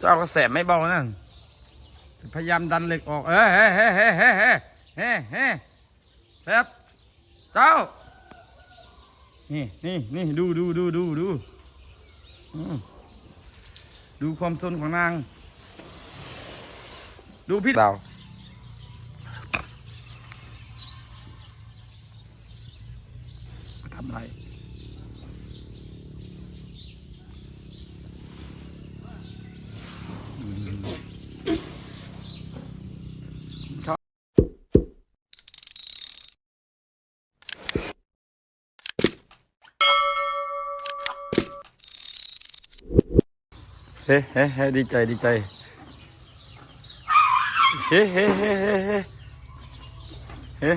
เจ้าก็แสบไม่เบานั่นพยายามดันเหล็กออกเอ้ยเฮ้ยเฮ้ยเฮ้ยเฮ้ยเฮ้ยเฮ้ยเฮ้ยแสบเจ้า นี่นี่นี่ดูดูดูดูดูอืมดูความสนของนาง ดูพี่ดาวทำอะไร ฮ้เฮ้เฮ้ดีใจดีใจเฮ้เฮ้เฮ้เฮ้เฮ้เฮ้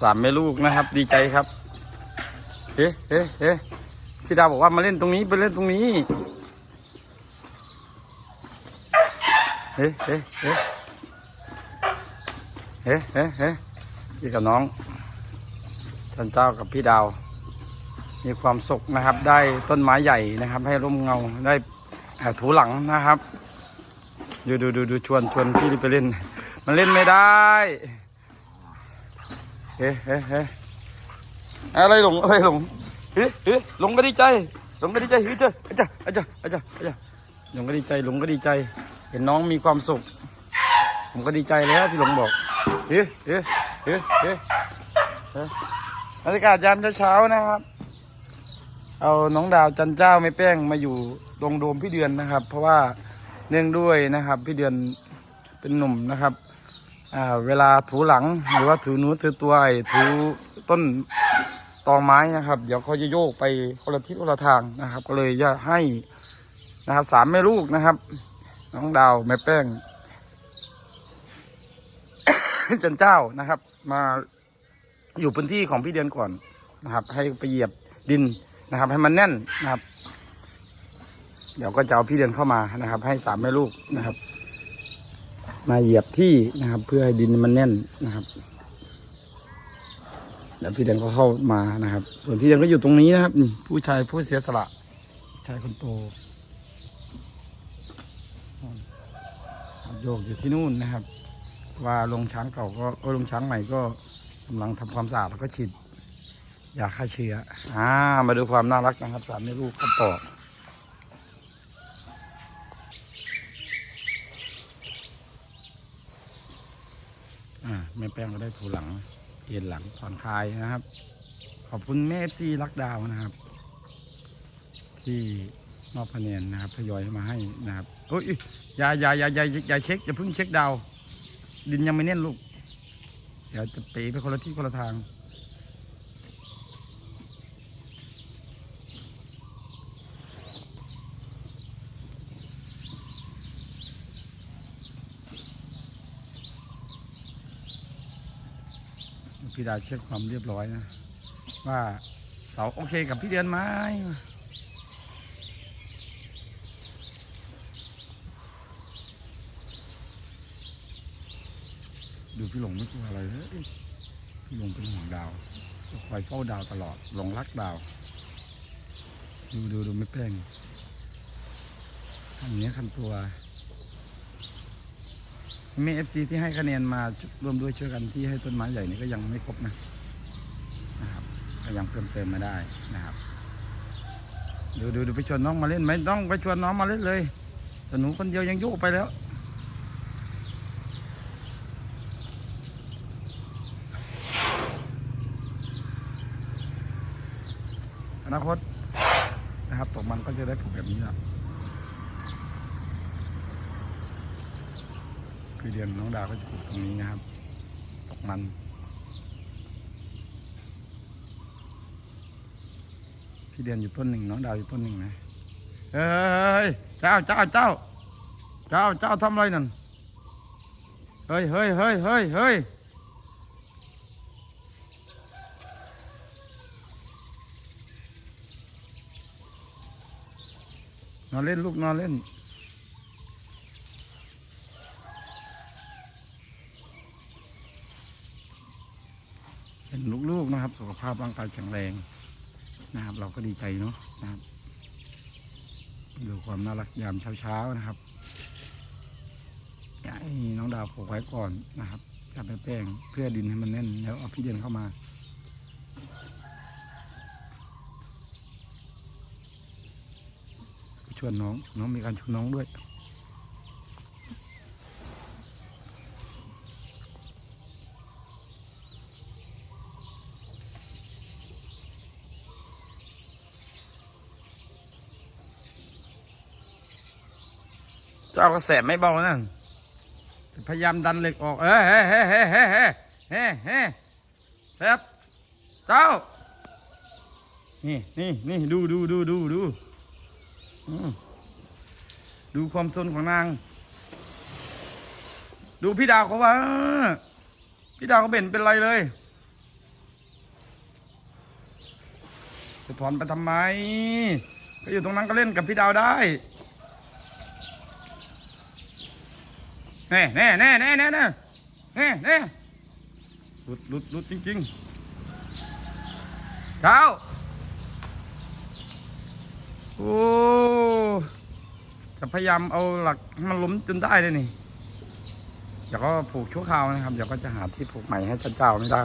สามแม่ลูกนะครับ ดีใจครับเฮ้เฮ้เฮ้พี่ดาวบอกว่ามาเล่นตรงนี้ไปเล่นตรงนี้เฮ้เฮ้เฮ้เฮ้เฮ้เฮ้พี่กับน้องท่านเจ้ากับพี่ดาว มีความสุขนะครับ ได้ต้นไม้ใหญ่นะครับ ให้ร่มเงาได้ ถูหลังนะครับ ดูดูดูดูชวนชวนพี่ไปเล่น มันเล่นไม่ได้เฮ้เฮ้เฮ้อะไรหลงอะไรหลงเฮ้เฮ้หลงก็ดีใจหลงก็ดีใจเฮ้เจ้าอาจารย์อาจารย์อาจารย์อาจารย์หลงก็ดีใจหลงก็ดีใจ เห็นน้องมีความสุข ผมก็ดีใจแล้วที่หลงบอกเฮ้เฮ้เฮ้เฮ้เฮ้บรรยากาศยามเช้าๆนะครับ เอาน้องดาวจันเจ้าไม่แป้งมาอยู่ตรงโดมพี่เดือนนะครับ เพราะว่าเนื่องด้วยนะครับ พี่เดือนเป็นหนุ่มนะครับเวลาถูหลังหรือว่าถูนู้ถือตัวไอ้ถูต้นตอไม้นะครับ เดี๋ยวเขาจะโยกไปคนละทิศคนละทางนะครับ ก็เลยจะให้นะครับสามแม่ลูกนะครับ น้องดาวแม่แป้งจันเจ้านะครับ มาอยู่พื้นที่ของพี่เดือนก่อนนะครับ ให้ไปเหยียบดิน นะครับ ให้มันแน่นนะครับ เดี๋ยวก็จะเอาพี่เดือนเข้ามานะครับ ให้สามแม่ลูกนะครับ มาเหยียบที่นะครับ เพื่อให้ดินมันแน่นนะครับเดี๋ยวพี่เดือนก็เข้ามานะครับ ส่วนพี่เดือนก็อยู่ตรงนี้นะครับ ผู้ชายผู้เสียสละชายคนโตโยกอยู่ที่นู่นนะครับ ว่าลงช้างเก่าก็ลงช้างใหม่ก็กำลังทำความสะอาดแล้วก็ฉีด ยาฆ่าเชื้ออ่ามาดูความน่ารักนะครับสามแม่ลูกก็ปอกอ่าแม่แป้งก็ได้ถูหลังเอ็นหลังผ่อนคลายนะครับ ขอบคุณแม่เอฟซีรักดาวนะครับ ที่มอบคะแนนนะครับทยอยมาให้นะครับโอ้ยอย่าอย่าอย่าอย่าอย่าเช็คอย่าเพิ่งเช็คดาว ดินยังไม่แน่นลูกเดี๋ยวจะเป๋ไปคนละที่คนละทาง พี่ดาเช็คความเรียบร้อยนะ ว่าเสาโอเคกับพี่เดือนไหมดูพี่หลงไม่กลัวอะไรเลยพี่หลงเป็นห่วงดาวคอยเฝ้าดาวตลอดหลงรักดาว ดูดูดูไม่แป้งทำอย่างนี้ยคันตัว มีเอฟซีที่ให้คะแนนมาร่วมด้วยช่วยกันที่ให้ต้นไม้ใหญ่นี่ก็ยังไม่ครบนะนะครับก็ยังเพิ่มเติมมาได้นะครับดูดูดูไปชวนน้องมาเล่นไหมต้องไปชวนน้องมาเล่นเลยแต่หนูคนเดียวยังโยกไปแล้วอนาคตนะครับตกมันก็จะได้ผลแบบนี้แหละ คือเดือนน้องดาวก็จะปลูกตรงนี้นะครับตกมันพี่เดือนอยู่ต้นหนึ่งน้องดาวอยู่ต้นหนึ่งนะเฮ้ยเจ้าเจ้าเจ้าเจ้าเจ้าทำอะไรนั่นเฮ้ยเฮ้ยเฮ้ยเฮ้ยเฮ้ยนอนเล่นลูกนอนเล่น เห็ นะครับ สุขภาพร่างกายแข็งแรงนะครับ เราก็ดีใจเนาะนะครับดูความน่ารักยามเช้าๆนะครับอยากให้น้องดาวผูกไว้ก่อนนะครับจับไปแป้งเพื่อดินให้มันแน่น แล้วเอาพี่เดือนเข้ามาชวนน้องน้องมีการชวนน้องด้วย เจ้าก็แสไม่เบานั่นพยายามดันเหล็กออกเอ้เฮ้เฮ้เฮ้เฮ้เฮ้เฮ้เฮ้แสบเจ้า นี่นี่นี่ดูดูดูดูดูดูความสนของนาง ดูพี่ดาวเขาว่า พี่ดาวเขาเบ็นเป็นไรเลยจะถอนไปทำไม ก็อยู่ตรงนั้นก็เล่นกับพี่ดาวได้ แน่แน่แน่แน่แน่แน่แน่แน่หลุดหลุดหลุดจริงๆเช้าโอ้จะพยายามเอาหลักมันล้มจนได้เลยนี่เดี๋ยวก็ผูกชั่วคราวนะครับเดี๋ยวก็จะหาที่ผูกใหม่ให้เจ้าเจ้าไม่ได้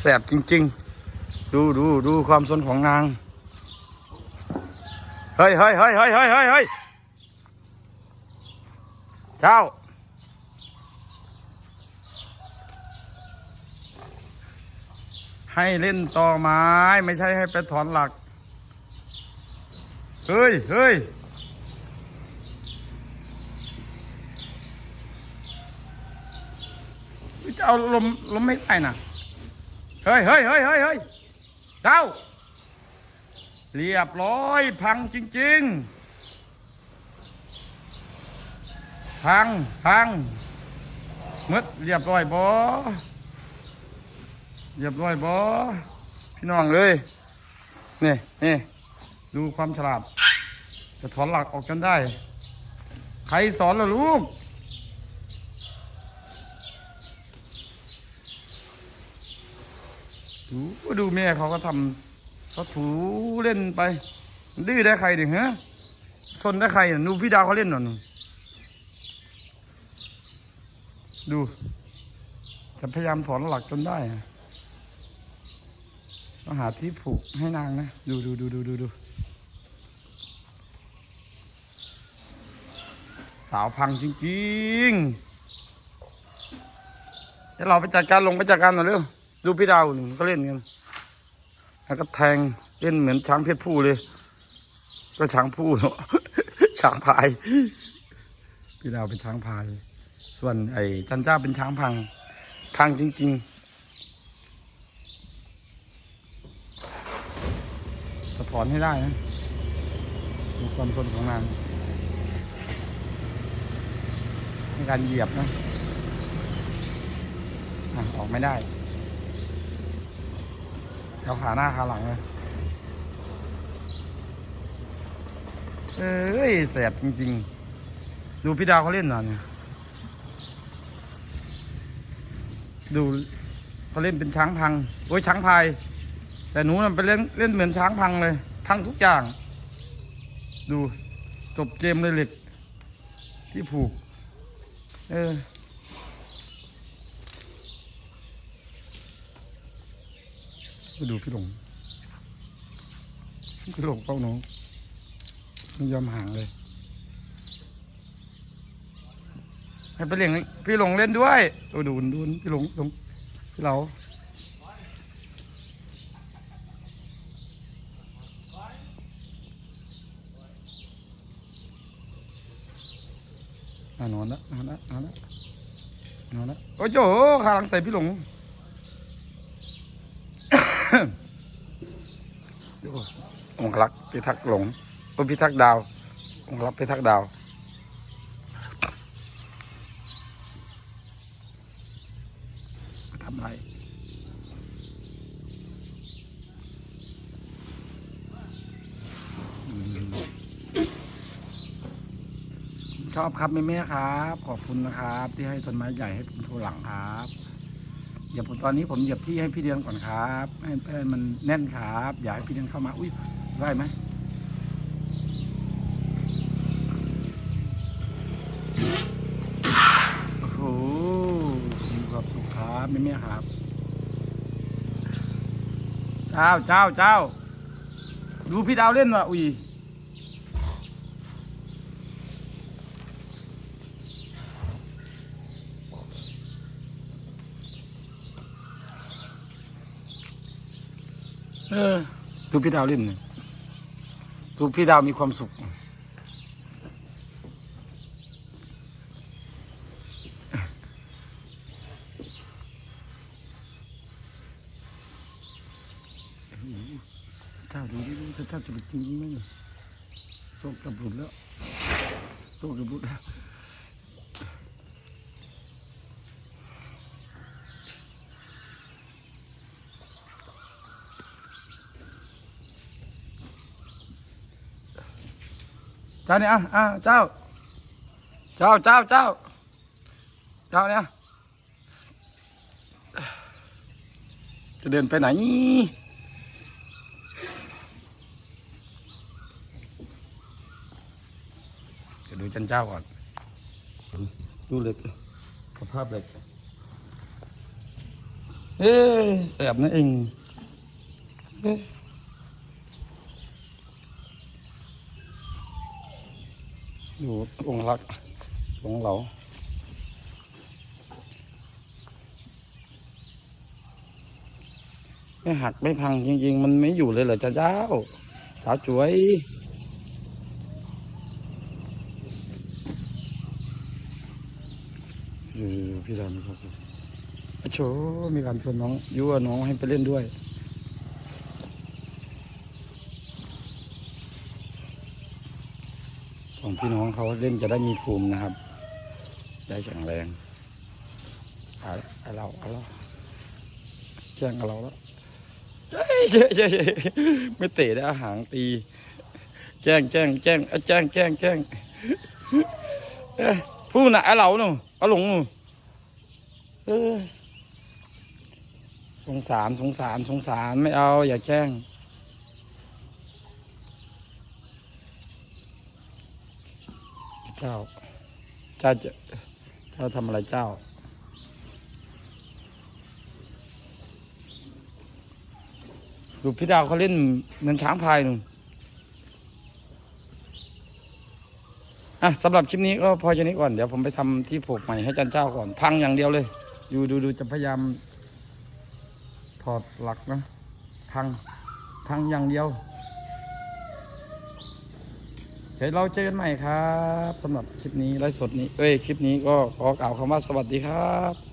แสบจริง ๆ ดูดูดูความสนของนางเฮ้ยเฮ้ยเฮ้ยเฮ้ยเฮ้ยเฮ้ยเฮ้ยเจ้า ให้เล่นต่อไม้ ไม่ใช่ให้ไปถอนหลัก เฮ้ยเฮ้ยจะเอาลมลมไม่ได้นะเฮ้ยเฮ้ยเฮ้ยเฮ้ยเฮ้ยเจ้า เรียบร้อย พังจริง ๆ พังพังหมดเรียบร้อยบอ เรียบร้อยบอพี่น้องเลยนี่นี่ดูความฉลาดจะถอนหลักออกกันได้ ใครสอนล่ะลูกดูดูแม่เขาก็ทำเขาถูเล่นไป ดื้อได้ใครดิฮะซนได้ใครน่ะดูพี่ดาวเขาเล่นหน่อยดู จะพยายามถอนหลักจนได้ ต้องหาที่ผูกให้นางนะ ดูดูดูดูดูดูสาวพังจริงๆเดี๋ยวเราไปจัดการลงไปจัดการหน่อยเร็วดูพี่ดาวหนึ่งก็เล่นกัน แล้วก็แทงเล่นเหมือนช้างเพศผู้เลย ก็ช้างผู้เนาะช้างพาย พี่ดาวเป็นช้างพาย ส่วนไอ้จันเจ้าเป็นช้างพัง พังจริง ๆ สะท้อนให้ได้นะดูความทนของนางในการเหยียบนะอะออกไม่ได้เอาขาหน้าขาหลังเลยเอ้ยแสบจริง ๆ ดูพี่ดาวเขาเล่นหน่อยเนี่ยดูเขาเล่นเป็นช้างพัง โอ้ยช้างพาย แต่หนูน่ะไปเล่นเล่นเหมือนช้างพังเลย พังทุกอย่าง ดูจบเกมเลยเหล็ก ที่ผูก เออไปดูพี่หลงพี่หลงเป้าน้องไม่ยอมห่างเลย ให้ไปเล่นพี่หลงเล่นด้วยโอ้ดูดูพี่หลงหลงพี่เรา นอนละนอนละนอนละนอนละโอ้ยโจขาหลังใส่พี่หลงดูองค์ลักพิทักษ์หลงโอ้พิทักษ์ดาว องค์ลักพิทักษ์ดาวทำไร ชอบครับแม่แม่ครับ ขอบคุณนะครับ ที่ให้ต้นไม้ใหญ่ให้ผมโทรหลังครับอย่าผมตอนนี้ผมเหยียบที่ให้พี่เดือนก่อนครับให้มันแน่นครับ อยากให้พี่เดือนเข้ามาอุ้ยได้ไหมโอ้โหมีความสุขครับแม่แม่ครับ เจ้าเจ้าเจ้าดูพี่ดาวเล่นว่ะอุ้ย เออดูพี่ดาวเล่นหน่อยดูพี่ดาวมีความสุข เจ้าดูดิดูเจ้าจะเป็นจริงไหมเนี่ยโซ่กับบุญแล้วโซ่กับบุญแล้ว จ้าเนี่ยอะเจ้า เจ้าเจ้าเจ้าเจ้าเนี่ยจะเดินไปไหน เดี๋ยวดูจันเจ้าก่อน ดูเหล็กสภาพเหล็กเอ้ยแสบนะเองเอยดูองค์รักองเหลาไม่หักไม่พังจริง ๆ มันไม่อยู่เลยเหรอจ้าเจ้าสาวจวยเออพี่ดำครับผมอะโชมีการชวนน้องยั่วน้องให้ไปเล่นด้วย ของ พี่น้องเขาเล่นจะได้มีภูมินะครับ ได้แข็งแรงเอาเอาเราเอาเราแจ้งกับเราแล้วเจ้ยเจ้ยเจ้ยเจ้ยไม่เตะได้อาหางตี แจ้งแจ้งแจ้งอาแจ้งแจ้งแจ้งเอ้ยพูดนะไอ้เหล่าหนูเอาหลงหนูสงสารสงสารสงสารไม่เอาอย่าแจ้ง เจ้า เจ้าจะเจ้าทำอะไรเจ้า ดูพี่ดาวเขาเล่นเหมือนช้างพายหนึ่งอะสำหรับคลิปนี้ก็พอแค่นี้ก่อน เดี๋ยวผมไปทำที่ผูกใหม่ให้จันเจ้าก่อน พังอย่างเดียวเลย ดูดูดูจะพยายาม ถอดหลักนะ พัง พังอย่างเดียว ดี๋ยวเราเจอกันใหม่ครับสำหรับคลิปนี้ไลฟ์สดนี้เอ้ยคลิปนี้ก็ขอกล่าวคำว่าสวัสดีครับ